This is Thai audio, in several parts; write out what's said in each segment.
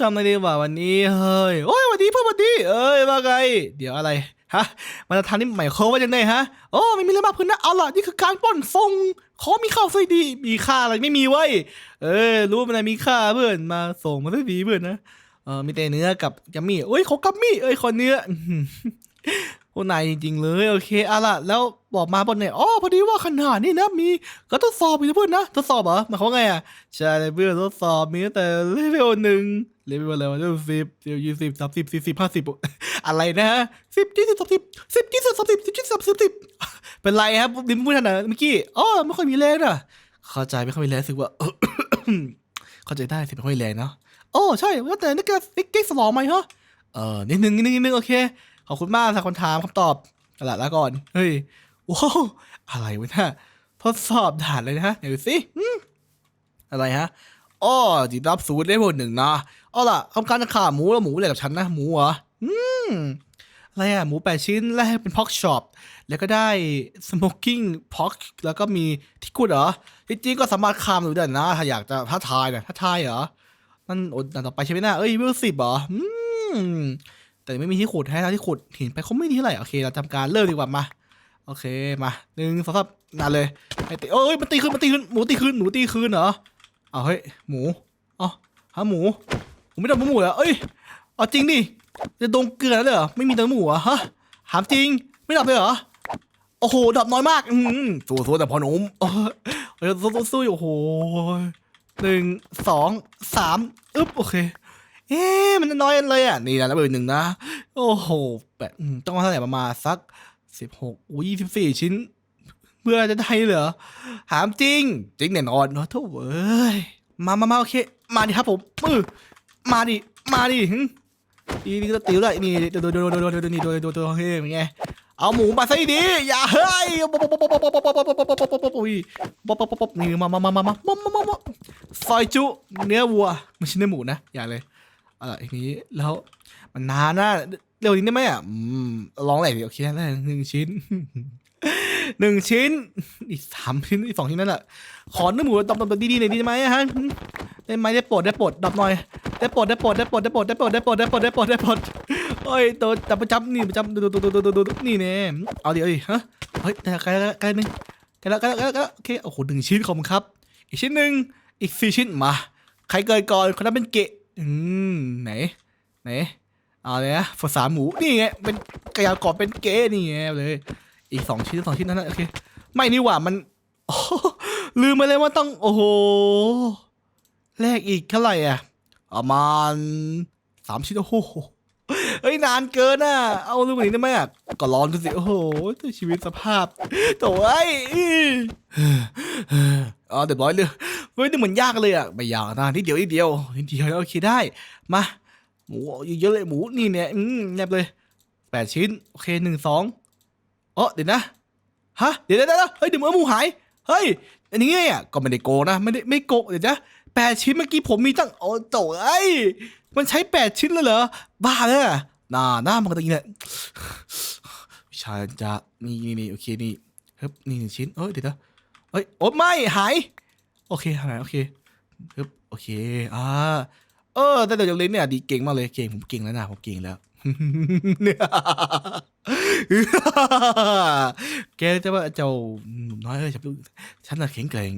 จำไม่ไดีว่าวันนี้เฮ้ยโอ้ยวันนี้เพื่อนวันนี้เอ้ยว่าไงเดี๋ยวอะไรฮะมาตรฐานนี่หมายความว่ายังไงฮะโอ้ไม่มีอะไรมากพื้นนะเอาล่ะนี่คือการปล้นฟงขอมีข้าวใส่ดี มีค่าอะไรไม่มีไว้เออรู้มันมีค่าเพื่อนมาส่งมาซะดีเพื่อนนะเออมีแต่เนื้อกับกัมมี่เอ้ยขอกัมมี่เอ้ยขอเนื้อ อื้อหือพวกนายจริงๆเลยโอเคเอาล่ะแล้วบอกมาบนไหนอ๋อพอดีว่าขนาดนี้นะมีก็ทดสอบอีกเพื่อนนะทดสอบเหรอหมายความว่าไงอะใช่เลยเพื่อนทดสอบมีตั้งแต่เลเวลหนึ่งเลเวลอะไรวะเลเวลสิบเลเวลยี่สิบสามสิบสี่สิบห้าสิบอะไรนะฮะสิบยี่สิบสามสิบสิบยี่สิบสามสิบสิบยี่สิบสามสิบสิบเป็นไรครับดิมพูดทันเหรอเมื่อกี้อ๋อไม่ค่อยมีแรงนะเข้าใจไม่ค่อยมีแรงรู้สึกว่าเข้าใจได้สิไม่ค่อยแรงเนาะโอ้ใช่ว่าแต่นี่แกนี่เก๊กสมองไหมฮะเออนิดนึงนิดนึงนิดนึงโอเค ขอบคุณมากสำหรับคำถามคำตอบตลาดละก่อน เฮ้ยว้าวอะไรวะเนี่ยทดสอบด่านเลยนะฮะไหนดูสิอะไรฮะอ้อจิรับสูตรได้หมดหนึ่งนะเอาล่ะทำการจะขาหมูแล้วหมูอะไรกับฉันนะหมูเหรออืมอะไรอะหมูแปดชิ้นแลกเป็นพ็อกช็อปแล้วก็ได้สโมกกิ้งพ็อกแล้วก็มีที่กุดเหรอจริงๆก็สามารถคามดูได้นะ ถ้าอยากจะท้าทายนะท้าทายเหรอนั่นอดด่านต่อไปใช่ไหมนะเอ้ยเวลสิบเหรออืม แต่ไม่มีที่ขุดให้เราที่ขุดหินไปเขาไม่ดีเท่าไหร่โอเคเราทำการเริ่มดีกว่ามาโอเคมาหนึ่งสองสามนานเลยไอ้ตีเอ้ยมันตีขึ้นมันตีขึ้นหมูตีขึ้นหนูตีขึ้นเหรอเอาเฮ้ยหมูเอ๋อหาหมูผมไม่ได้หมูเหรอเอ้ยเอาจริงดิจะดงเกลือแล้วเหรอไม่มีเนื้อหมูเหรอฮะถามจริงไม่ดับเลยเหรอโอ้โหดับน้อยมากอืมสู้สู้แต่พอหนุ่มเออเฮ้ยสู้สู้สู้โอ้โหหนึ่งสองสามอึ๊บโอเค เอ๊ะมันน้อยเลยอะ นี่นะแล้วอีกหนึ่งนะ โอ้โหแปดต้องมาเท่าไหร่ประมาณสักสิบหกอุ้ยยี่สิบสี่ชิ้นเพื่อจะได้เหรอถามจริง จริงแน่นอนเนาะทุกเอ้ยมามามาโอเค มาดิครับผมมือมาดิ มาดิอีนี่ก็ติ๋วเลยนี่โดดโดนดนโดนดนนี่โดนโดนโดนเฮ้ยไงเอาหมูมาซะดีอย่าเฮ้ยนี่ปป๊าปป๊าปป๊าปป๊อปป๊เปป๊อวัวไม่ปป๊เปป๊อหมูนะ อย่ปป๊ย อะไรอย่างนี้แล้วมันนานนะเร็วนี้ได้ไหมอะลองอะไรดิโอเคได้หนึ่งชิ้นหนึ่งชิ้น อีกสามชิ้นอีกสองชิ้นนั่นแหละขอเนื้อหมูดำๆดีๆหน่อยดีไหมฮะได้ไหมได้โปรดได้โปรดดับหน่อยได้โปรดได้โปรดได้โปรดได้โปรดได้โปรดได้โปรดได้โปรดได้โปรดได้ปรดเฮ้ยตัวจับประจำนี่ประจำดูดูดูดูดูดูนี่เนี่ยเอาดิเอาดิฮะเฮ้ยแต่ไกลแล้วไกลนึงไกลแล้วไกลแล้วไกลแล้วไกลแล้วโอเคโอ้โหหนึ่งชิ้นขอบคุณครับ อีกชิ้นหนึ่งอีกสี่ชิ้นมา ใครเกิดก่อนคนนั้นเป็นเกะ อืมไหน ไหน เอาเลยนะภาษามหมู นี่ไง เป็นกระยาก่อนเป็นเกะนี่ไงเลย อีกสองชิ้นสองชิ้นนั้นนะโอเค ไม่นี่หว่ามันลืมไปเลยว่าต้อง โอ้โห แลกอีกเท่าไหร่อะประมาณสามชิ้นโอ้โหเฮ้ยนานเกินอะ เอาลืมไปนี้ได้ไหมอะก็ร้อนดูสิ โอ้โหชีวิตสภาพโถ่ไอ้อ๋อเดี๋ยวร้อยเลย เฮ้ยนี่เหมือนยากเลยอะไม่ยากนะนิดเดียวนิดเดียวนิดเดียวโอเคได้มาหมูเยอะเลยหมูนี่เนี่ยอืมแนบเลยแปดชิ้นโอเคหนึ่งสองเออเดี๋ยวนะฮะเดี๋ยวเดี๋ยวเฮ้ยเดี๋ยวมือหมูหายเฮ้ยอันนี้ไงอะก็ไม่ได้โกนะไม่ได้ไม่โกเดี๋ยวนะแปดชิ้นเมื่อกี้ผมมีตั้งโอ้โตไอ้ยมันใช้แปดชิ้นเลยเหรอบ้าเลยน่าหน้ามันก็ตะกี้เนี่ยวิชาจะนี่นี่นี่โอเคนี่เฮ้ยนี่หนึ่งชิ้นเอ้ยเดี๋ยวนะเฮ้ยโอ้ไม่หาย โอเคหายโอเคฮ้ยโอเคอ่าเออแต่เดี๋ยวเล่นเนี่ยดีเก่งมากเลยเก่งผมเก่งแล้วนะผมเก่งแล้วแกจะว่าเจ้าหนุ่มน้อยเอ้ยฉันฉันน่ะแข็งแกร่ง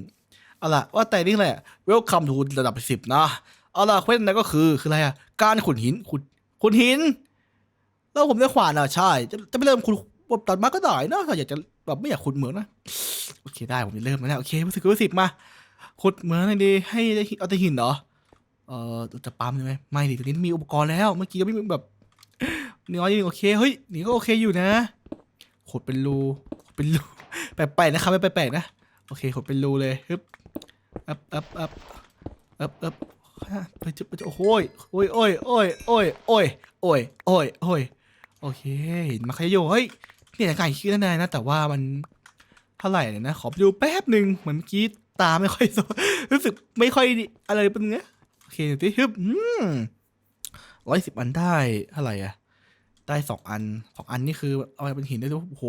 เอาล่ะว่าแต่นี่แหละ welcome to ระดับสิบนะเอาล่ะเควสนั้นก็คือคืออะไรอะการขุดหินขุดขุดหิน แล้วผมได้ขวานอะใช่ จะจะไปเริ่มขุดแบบตัดมาก็ได้นะถ้าอยากจะแบบไม่อยากขุดเหมืองนะโอเคได้ผมจะเริ่มแล้วนะโอเครู้สึกรู้สิบมา ขุดเหมืองหน่อยดีให้ได้หินเอาแต่หินเหรอ เอ่อจะปั๊มใช่ไหมไม่ดิตรงนี้มีอุปกรณ์แล้วเมื่อกี้ก็ไม่มีแบบน้อยนิดนึงโอเคเฮ้ยนี่ก็โอเคอยู่นะขุดเป็นรูขุดเป็นรูแปลกๆนะครับไม่แปลกๆนะโอเคขุดเป็นรูเลยฮึบอัพอัพอัพอัพอัพไปจุไปจุโอ้ยโอ้ยโอ้ยโอ้ยโอ้ยโอ้ยโอ้ยโอ้ยโอ้ยโอเคเห็นมาขยโยเฮ้ยนี่ยไก่คิดนายนะแต่ว่ามันเท่าไหร่เนี่ยนะขอไปดูแป๊บหนึ่งเหมือนเมื่อกี้ ตาไม่ค่อยรู้สึกไม่ค่อยอะไรเป็นเงี้ยโอเคที่ฮึบอืมร้อยสิบอันได้เท่าไหร่อะได้สองอันสองอันนี่คือเอาไปเป็นหินได้ด้วยโอ้โห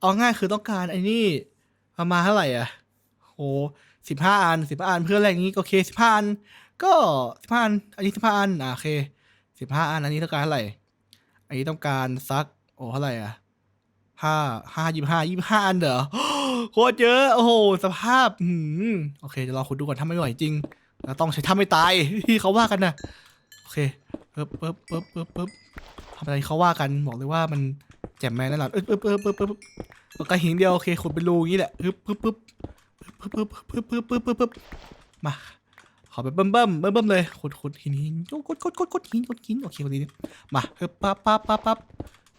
เอาง่ายคือต้องการไอ้นี่ประมาณเท่าไหร่อะโหสิบห้าอันสิบห้าอันเพื่ออะไรอย่างงี้โอเคสิบห้าอันก็สิบห้าอันอันนี้สิบห้าอันอะโอเคสิบห้าอันอันนี้ต้องการเท่าไหร่ อันนี้ต้องการสัก โอ้เท่าไหร่อะห้าห้ายี่ห้ายี่ห้าอันเหรอ โคตรเยอะ โอ้โห สภาพ อืมโอเคเดี๋ยวรอคุณดูก่อน ถ้าไม่ไหวจริงเราต้องใช้ท่าไม่ตาย ที่เขาว่ากันนะโอเคปึ๊บปึ๊บปึ๊บปึ๊บปึ๊บทำอะไรเขาว่ากัน บอกเลยว่ามันแจ่มแม่แน่นอนปึ๊บปึ๊บปึ๊บปึ๊บปึ๊บปากกาหินเดียว โอเคขุดเป็นรูอย่างนี้แหละปึ๊บปึ๊บปึ๊บปึ๊บปึ๊บปึ๊บปึ๊บปึ๊บปึ๊บปึ๊บมา ขอไปเบิ่มเบิ่มเบิ่มเบิ่มเลยขุดขุดหินหินกดกดกดกดหินกดหิน โอเคคนนี้มาปึ๊บปั๊บปั๊บปั๊บปั๊บ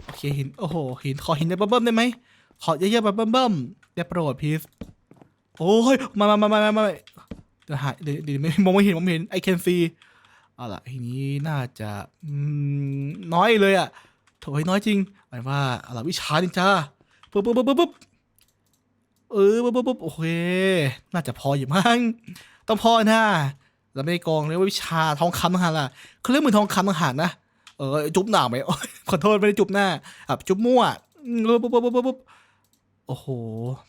โอเคหิน โอ้โห หิน ขอหินเบิ่มเบิ่มได้ไหมขอเยอะๆแบบเบิ่มเบิ่ม ได้โปรดพีสโอ้ยมามามามามามาหายเดี๋ยวเดี๋ยวไม่มองไม่เห็นมองไม่เห็น I can see เอาล่ะทีนี้น่าจะอืมน้อยเลยอะโถยน้อยจริงหมายว่าเอาล่ะวิชานินจาปุ๊บปุ๊บปุ๊บปุ๊บปุ๊บเออปุ๊บปุ๊บปุ๊บโอเคน่าจะพออยู่มั้งต้องพอนะเราไม่ได้กองเรียกว่าวิชาทองคำต่างหากล่ะเขาเรียกมือทองคำต่างหากนะเออจุ๊บหนาไหมโอ๊ยขอโทษไม่ได้จุ๊บหน้าแบบจุ๊บมั่วปุ๊บปุ๊บปุ๊บปุ๊บ โอ้โห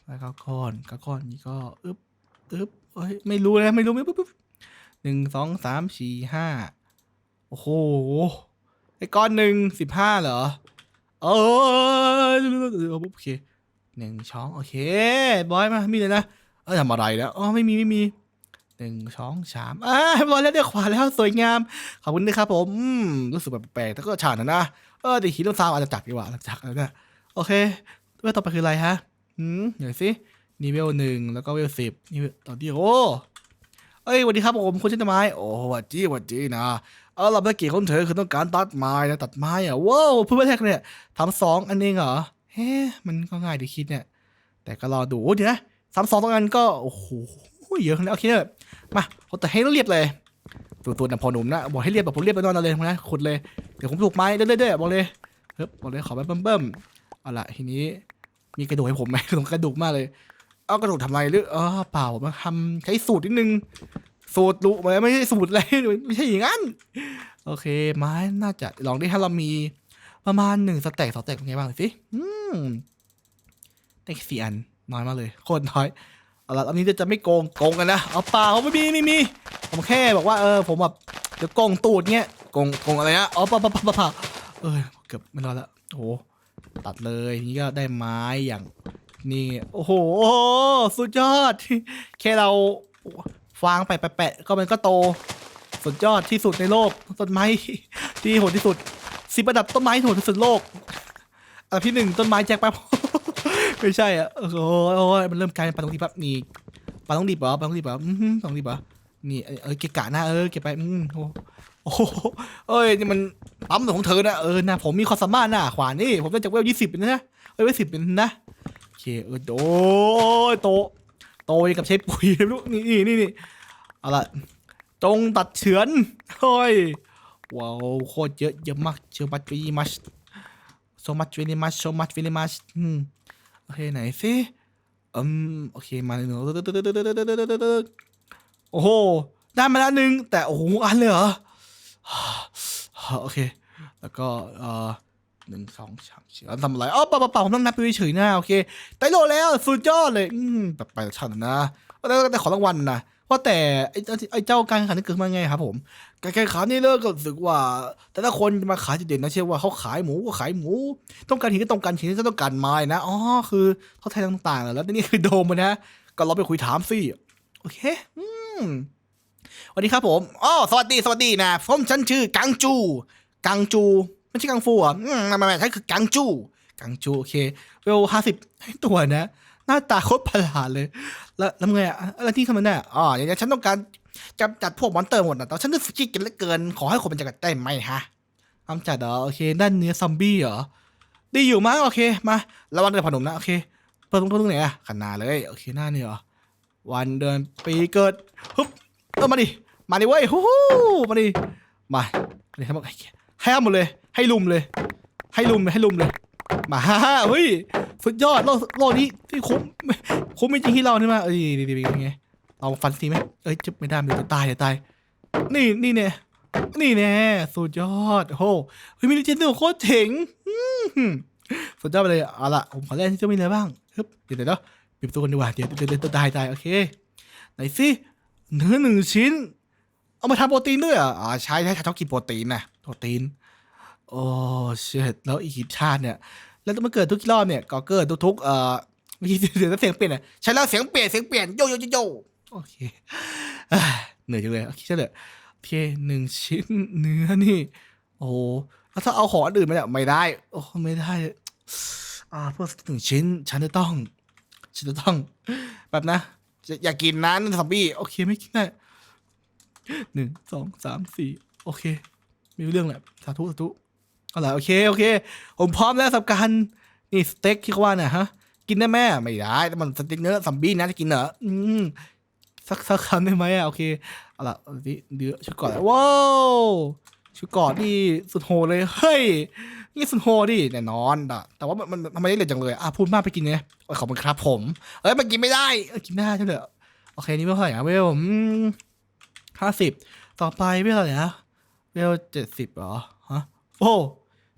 แล้วก็ก้อนก็ก้อนนี้ก็อึ๊บอึ๊บเอ้ยไม่รู้นะไม่รู้ไม่ปุ๊บปุ๊บหนึ่งสองสามสี่ห้าโอ้โหไอ้ก้อนหนึ่งสิบห้าเหรอเออโอเคหนึ่งช้องโอเคบอยมามีเลยนะเออทำอะไรแล้วอ๋อไม่มีไม่มีหนึ่งช้องสามอ่าบอยแล้วเดี๋ยวขวาแล้วสวยงามขอบคุณนะครับผมรู้สึกแบบแปลกแต่ก็ฉาดนะนะเออเดี๋ยวหินต้องซาวอาจจะจักดีกว่าจักแล้วนะโอเค เวลต่อไปคืออะไรฮะอืมเดี๋ยวสินี่เวลหนึ่งแล้วก็เวลสิบนี่เวลต่อที่โอ้เอ้ยสวัสดีครับผมคุณชิตไม้โอ้หวัดจี้หวัดจี้นะเออเราภารกิจของเธอคือต้องการตัดไม้นะตัดไม้อะว้าวเพื่อนแรกเนี่ยทำสองอันเองเหรอเฮ้มันก็ง่ายดีคิดเนี่ย แต่ก็รอดูโอ้เดี๋ยวนะสามสองตรงนั้นก็โอ้โหเยอะขนาดนั้นโอเคเลยมาเอาแต่ให้เรียบเลยตัวตัวนะพอหนุ่มนะบอกให้เรียบแบบผมเรียบไปนอนเอาเลยนะขุดเลยเดี๋ยวผมปลูกไม้เรื่อยๆบอกเลยเฮ้ยบอกเลยขอไปเบิ่มๆเอาละทีนี้ มีกระดูกให้ผมไหมผมกระดูกมากเลย เอากระดูกทำไมหรือเออเปล่ามาทำใช้สูตรนิดนึง สูตรรู้ไหมไม่ใช่สูตรอะไรไม่ใช่อย่างนั้น โอเคไม้น่าจะลองได้ถ้าเรามีประมาณหนึ่งสเต็กสองสเต็กเป็นไงบ้างสิอืมได้แค่สี่อันน้อยมากเลยโคตรน้อยเอาละอันนี้จะจะไม่โกงโกงกันนะเอาเปล่าไม่มีไม่มีผมแค่บอกว่าเออผมแบบเดี๋ยวโกงตูดเงี้ยโกงโกงอะไรนะอ๋อเปล่าเปล่าเปล่าเปลาเออเกือบไม่รอดละโอ้ ตัดเลยนี่ก็ได้ไม้อย่างนี่โอ้โห สุดยอด แค่เราฟางไปแปะๆก็มันก็โต สุดยอดที่สุดในโลกต้นไม้ที่โหดที่สุดสิบระดับต้นไม้โหดที่สุดโลกอันดับที่หนึ่งต้นไม้แจ็คแป๊บไม่ใช่อะโอ้โหมันเริ่มกลายเป็นปลาต้องดีปั๊บนี่ปลาต้องดีปะปลาต้องดีปะอืมต้องดีปะนี่เออเออเกะกะหน้าเออเก็บไปอืมโอ้โอ้โหเอ้ยนี่มัน ปั๊มของเธอนะเออนะผมมีความสามารถนะขวานนี่ผมได้จากเวลยี่สิบนะเอ้ยเวลสิบเป็นนะโอเคเออโอ้ยโต โตยังกับใช้ปุ๋ยไม่รู้นี่นี่นี่เอาละจงตัดเฉือนเฮ้ยว้าวโคตรเยอะเยอะมากเชื่อมัดวีมัช so much very much so much very much อืมโอเคไหนสิอืมโอเคมาเลยหนูโอ้โหได้มาแล้วหนึ่งแต่โอ้โหอันเลยเหรอ โอเค แล้วก็เอ่อหนึ่งสองสามสี่แล้วทำอะไรอ๋อเปล่าเปล่าผมต้องนับไปเฉยๆหน้าโอเคได้โลแล้วสุดยอดเลยอืมแบบไปชันนะแล้วแต่ขอรางวัลนะว่าแต่ไอ้เจ้าไอ้เจ้าการแข่งขันนี่เกิดมาไงครับผมการแข่งขันนี่เลิกก็รู้สึกว่า แต่ละคนมาขายจุดเด่นนะเชื่อว่าเขาขายหมูก็ขายหมู ต้องการหินก็ต้องการหินก็ต้องการไม้นะอ๋อคือเขาแทนต่างๆ แล้วนี่คือโดมนะ ก็เราไปคุยถามสิโอเค อืม สวัสดีครับผมอ๋อสวัสดีสวัสดีนะผมฉันชื่อกังจู กังจูไม่ใช่กังฟูอะไม่ไม่ไม่ใช่คือกังจู กังจูโอเคเวลห้าสิบตัวนะ หน้าตาโคตรประหลาดเลย แล้วแล้วไงอะอะไรที่ทำมันเนี่ยอ๋ออย่างนี้ฉันต้องการกำจัดพวกมอนเตอร์หมดนะแต่ฉันรู้สึกขี้เกียจเหลือเกิน ขอให้คนมันจัดได้ไหมฮะกำจัดเหรอโอเคด้านเนื้อซอมบี้เหรอดีอยู่มั้งโอเคมาระวังเดือนผนมนะโอเคเปิดตรงตรงไหนอะขนาดเลย โอเคหน้านี่เหรอวันเดือนปีเกิดฮึบ เออมาดิ มาดิเว้ยฮู้ฮู้มาดิ มาดิให้หมดให้หมดเลย ให้ลุมเลย ให้ลุมเลยให้ลุมเลย มาฮ่าเฮ้ย สุดยอดโลกโลกนี้ที่คุ้ม คุ้มจริงที่เรานี่มาเอ้ยดีดีเป็นไงเอาฟันทีไหมเอ้ยจะไม่ได้ไม่ได้ตายเดี๋ยวตาย นี่นี่เนี่ยนี่แน่สุดยอดโอ้โหเฮ้ยมีลิเจนด์โคตรเจ๋งสุดยอดไปเลยเอาละผมขอแรกที่เจะมีอะไรบ้างฮึบเดี๋ยวเดี๋ยวเดี๋ยวปิดประตูกันดีกว่าเดี๋ยวเดี๋ยวเดี๋ยวตายตายโอเคไหนสิ เนื้อหนึ่งชิ้น เอามาทำโปรตีนด้วยเหรอะอ่าใช่ใช่ชอบกินโปรตีนนะโปรตีน โอ้เชิดแล้วอีกชาติเนี่ย แล้วต้องมาเกิดทุกรอบเนี่ยก็เกิดทุกๆเอ่อเมื่อกี้เสียงเสียงเปลี่ยนอะใช่แล้วเสียงเปลี่ยนเสียงเปลี่ยนโยโยโยโยโอเคเหนื่อยจังเลยโอเคใช่เลยโอเคหนึ่งชิ้นเนื้อนี่ โอ้แล้วถ้าเอาของอื่นมาเนี่ยไม่ได้ โอ้ไม่ได้อ่าเพื่อหนึ่งชิ้น ฉันจะต้อง ฉันจะต้องแบบนะ อย่าอย่ากินนะนั่นซอมบี้โอเคไม่กินได้หนึ่งสองสามสี่โอเคไม่รู้เรื่องแหละสาธุสาธุเอาล่ะโอเคโอเค ผมพร้อมแล้วสำหรับการนี่สเต็กที่เขาว่าเนี่ยฮะ กินได้ไหมไม่ได้แต่มันสเต็กเนื้อซอมบี้นะจะกินเหรออืมสักสักคำได้ไหมอะโอเคเอาล่ะเอาดิเดี๋ยวชุดก่อนว้าว ชุดกอนนี่สุดโหดเลย เฮ้ย นี่สุดโหดดิแน่นอนอะแต่ว่ามันมันทำไมได้เลยจังเลยอะพูดมากไปกินไงเอ้ยขอบคุณครับผม เอ้ยมันกินไม่ได้เอ้ยกินได้ใช่เหรอโอเคนี่ไม่เท่าไหร่นะเวลห้าสิบต่อไปเวลเท่าไหร่นะเวลเจ็ดสิบเหรอฮะโอ้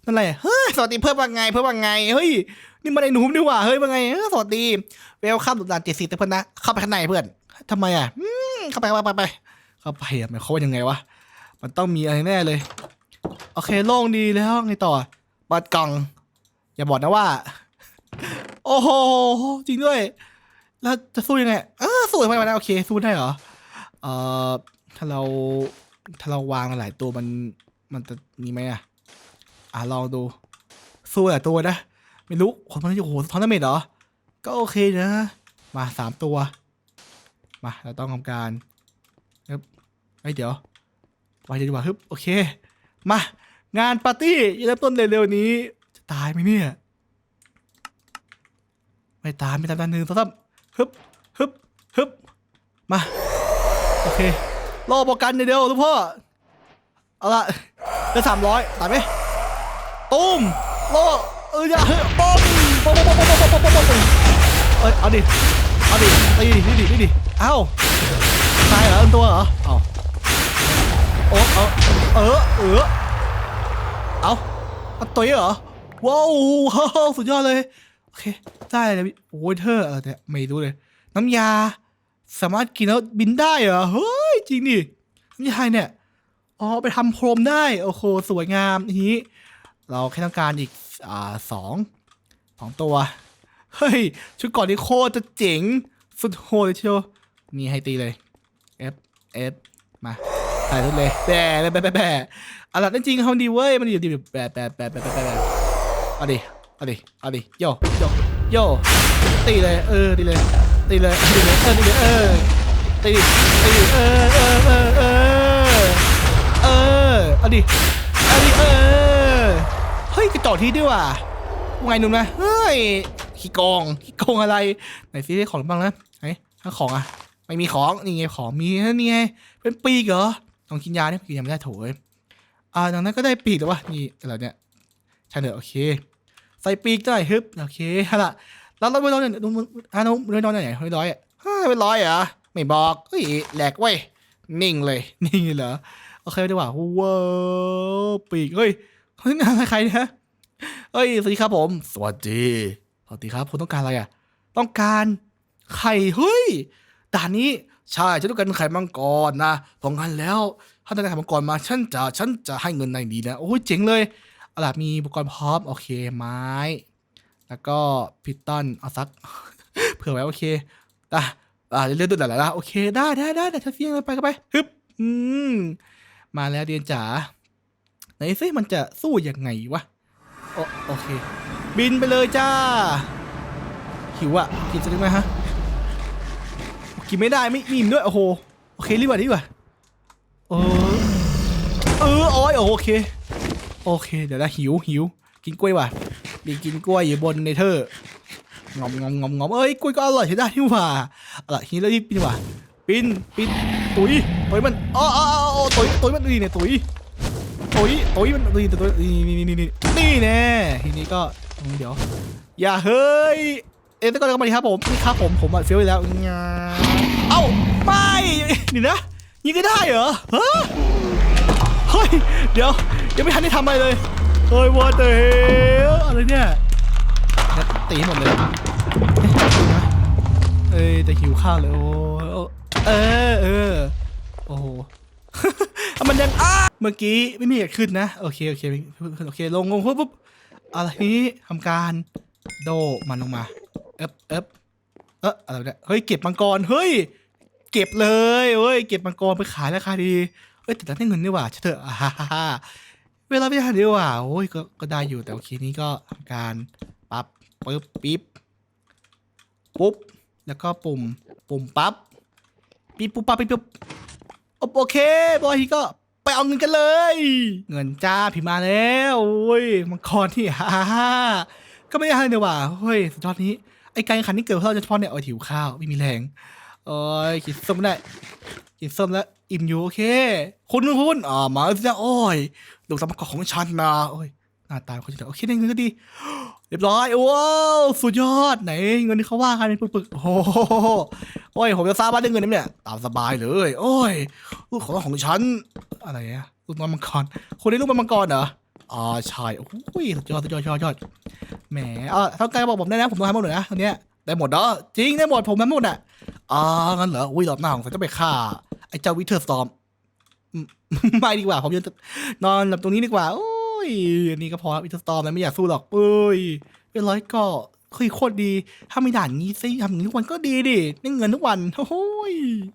นั่นอะไรเฮ้ยสวัสดีเพิ่มว่าไงเพิ่มว่าไงเฮ้ยนี่มันไอ้หนุ่มนี่หว่าเฮ้ยว่าไงเอ้ยสวัสดีเวลข้ามดุดานเจ็ดสิบแต่เพื่อนนะเข้าไปข้างในเพื่อนทำไมอะอืมเข้าไปเข้าไปไปไปเข้าไปอะหมายความว่ายังไงวะ มันต้องมีอะไรแน่เลย โอเคโล่งดีแล้วไงต่อเปิดกล่อง อย่าบอกนะว่า โอ้โหจริงด้วย แล้วจะสู้ยังไงเออสู้ทำไมวะนะโอเคสู้ได้เหรอเอ่อถ้าเราถ้าเราวางหลายตัวมันมันจะมีไหมอะอะลองดูสู้หลายตัวนะไม่รู้คนมันจะโอ้โหทอนเมดเหรอ ก็โอเคนะ มาสามตัว มาเราต้องทำการเฮ้ยเดี๋ยว ไปดีกว่าฮึบโอเค มางานปาร์ตี้เริ่มต้นเร็วๆนี้ จะตายไหมเนี่ย ไม่ตายไม่ตายตาหนึ่งสองสามฮึบฮึบฮึบมา โอเค รอประกันเดียวทุกพ่อ เอาละได้สามร้อยตายไหมตุ้มรอเอออย่าป้อมป้อมป้อมป้อมป้อมป้อมป้อมป้อมเอ้ยเอาดิ เอาดิตีดินี่ดินี่ดิเอ้าตายเหรออันตัวเหรอเอ้า โอ้เออเออเออเอาเอาตัวเหรอว้าวสุดยอดเลยโอเคได้เลยโอ้ยเธออะไรเนี่ไม่รู้เลย น้ำยา สามารถกินแล้วบินได้เหรอเฮ้ยจริงดิน้ำยาเนี่ยอ๋อไปทำพรมได้โอ้โหสวยงามทีนี้เราแค่ต้องการอีกอ่าสองสองตัวเฮ้ยชุดก่อนนี้โคตรจะเจ๋งสุดโหดเลยเชียวนี่ให้ตีเลย F F มา ใส่ทุกเลยแบะแบะแบะแบะเอาล่ะจริงๆเขาดีเว้ยมันอยู่ดีแบบแบะแบะแบะแบะแบะแบะเอาดิเอาดิเอาดิโยโยโยตีเลยเออตีเลยตีเลยตีเลยเออตีเลยเออตีตีเออเออเออเออเออเอาดิเอาดิเออเฮ้ยกระจอกทีด้วยว่ะไงนุ่มนะเฮ้ยขี้โกงขี้โกงอะไรไหนซิได้ของบ้างนะไหนถ้าของอะไม่มีของนี่ไงของมีนี่ไงเป็นปีกเหรอ ต้องกินยาเนี่ยกินยาไม่ได้โถยอ่าดังนั้นก็ได้ปีกแต่ว่านี่อะไรเนี่ยใช่เถอะโอเค ใส่ปีกได้ฮึบโอเคฮะล่ะแล้วเราไปนอนเนี่ยดูอ่าน้องไปนอนไหนเฮ้ยร้อยอะเป็นร้อยเหรอะไม่บอกเฮ้ยแหลกเว้ยนิ่งเลยนิ่งเลยเหรอโอเคดีกว่าว้าวปีกเฮ้ยเฮ้ยอะไรใครเนี่ยเฮ้ยสวัสดีครับผม สวัสดีสวัสดีครับคุณต้องการอะไรอะ ต้องการไข่เฮ้ยด่านนี้ ใช่ฉันต้องการไข่มังกรนะพราะงั้นแล้ว ถ้าได้ไข่มังกรมาฉันจะฉันจะให้เงินในนี้นะโอ้ยเจ๋งเลยอาล่ะมีอุปกรณ์พร้อมโอเคไม้ แล้วก็พิตตันเอาซัก เผื่อไว้โอเคอะอ่าเรื่อยๆดูหน่อยละโอเคได้ได้ได้แต่ถ้าเสียงไปก็ไปฮึบอืมมาแล้วเดียนจ๋าไหนซิมันจะสู้ยังไงวะโอโอเค บินไปเลยจ้าหิวอะกินสักนิดไหมฮะ กินไม่ได้ไม่อิ่มด้วยโอ้โหโอเครีบกว่ารีกว่าเออเออโอ้ยโอเคโอเค เดี๋ยวนะหิวหิวกินกล้วยว่ะมีกินกล้วยอยู่บนเนเธองอมงอมงอมงอมเอ้ยกล้วยก็อร่อยใช้ได้นี่หว่าเอาล่ะทีนี้เรารีบปีนว่ะปีนปีนตุยตุยมันอ๋ออ๋ออ๋อตุยตุยมันดีเนี่ยตุยตุยตุยมันดีแต่ตุยนี่นี่นี่นี่นี่แน่ทีนี้ก็เดี๋ยว อย่าเฮ้ยเอ็นตะกอนก็มาดีครับผมนี่ครับผมผมอะเฟี้ยวอยู่แล้วงา เอ้าไม่นี่นะยิงก็ได้เหรอฮะเฮ้ยเดี๋ยวยังไม่ทันได้ทำอะไรเลยเฮ้ย what the hell อะไรเนี่ยตีหมดเลยเอ๊ะจริงไหมเอ้ยแต่หิวข้าวเลยโอ้เออเออโอ้โหมันยังอ้าเมื่อกี้ไม่มีเกิดขึ้นนะโอเคโอเคโอเคลงลงปุ๊บปุ๊บอะไรนี้ทำการโดมันลงมาเอ๊บเอ๊บเอ๊ะอะไรเนี่ยเฮ้ยเก็บมังกรเฮ้ย เก็บเลยเฮ้ยเก็บมังกรไปขายราคาดีเอ้ยแต่ได้เงินนี่ว่าเฉยเถอะอ่าฮ่าฮ่าฮ่าเวลาไม่ทันดีกว่าโอ้ยก็ก็ได้อยู่แต่โอเคนี้ก็ทำการปั๊บปึ๊บปิ๊บปุ๊บแล้วก็ปุ่มปุ่มปั๊บปิ๊บปุ๊บปั๊บปิ๊บปุ๊บโอเคบอยทีก็ไปเอาเงินกันเลย เงินจ้าพี่มาแล้วโอ้ยมังกรที่ฮ่าฮ่าฮ่าก็ไม่ได้ทันดีกว่าเฮ้ยสุดยอดนี้ไอ้การขันที่เกิดขึ้นเฉพาะเนี่ยเอาหิวข้าวไม่มีแรง โอ้ยกินส้มไม่ได้กินส้มแล้ว อิ่มอยู่โอเค คุณคุณอ่ามาแล้วโอ้ยดูสมกรของฉันนะโอ้ยหน้าตาคนจะโอเคได้เงินก็ดี เรียบร้อยว้าวสุดยอดไหนเงินที่เขาว่ากันเป็นปึกๆโอ้โหโอ้ยผมจะทราบว่าได้เงินเนี่ยตามสบายเลย โอ้ยลูกของของฉันอะไรอะลูกน้อยมังกรคนนี้ลูกมังกรเหรออ่าใช่โอ้ยสุดยอดสุดยอดยอดยอดแหมเออเท่ากันบอกผมได้นะผมต้องทำหมดเลยนะตอนเนี้ย ได้หมดเนาะจริงได้หมดผมมันหมดอะอ่างั้นเหรออุ้ยรอบหน้าของฉันจะไปฆ่าไอ้เจ้าวิเทอร์สตอมไม่ดีกว่าผมยังนอนหลับตรงนี้ดีกว่าโอ้ยอันนี้ก็พอวิเทอร์สตอมแล้วไม่อยากสู้หรอกเอ้ยเป็นร้อยก็คือโคตรดี ถ้าไม่ด่านนี้ซิทำอย่างนี้ทุกวันก็ดีดิได้เงินทุกวันโอ้ย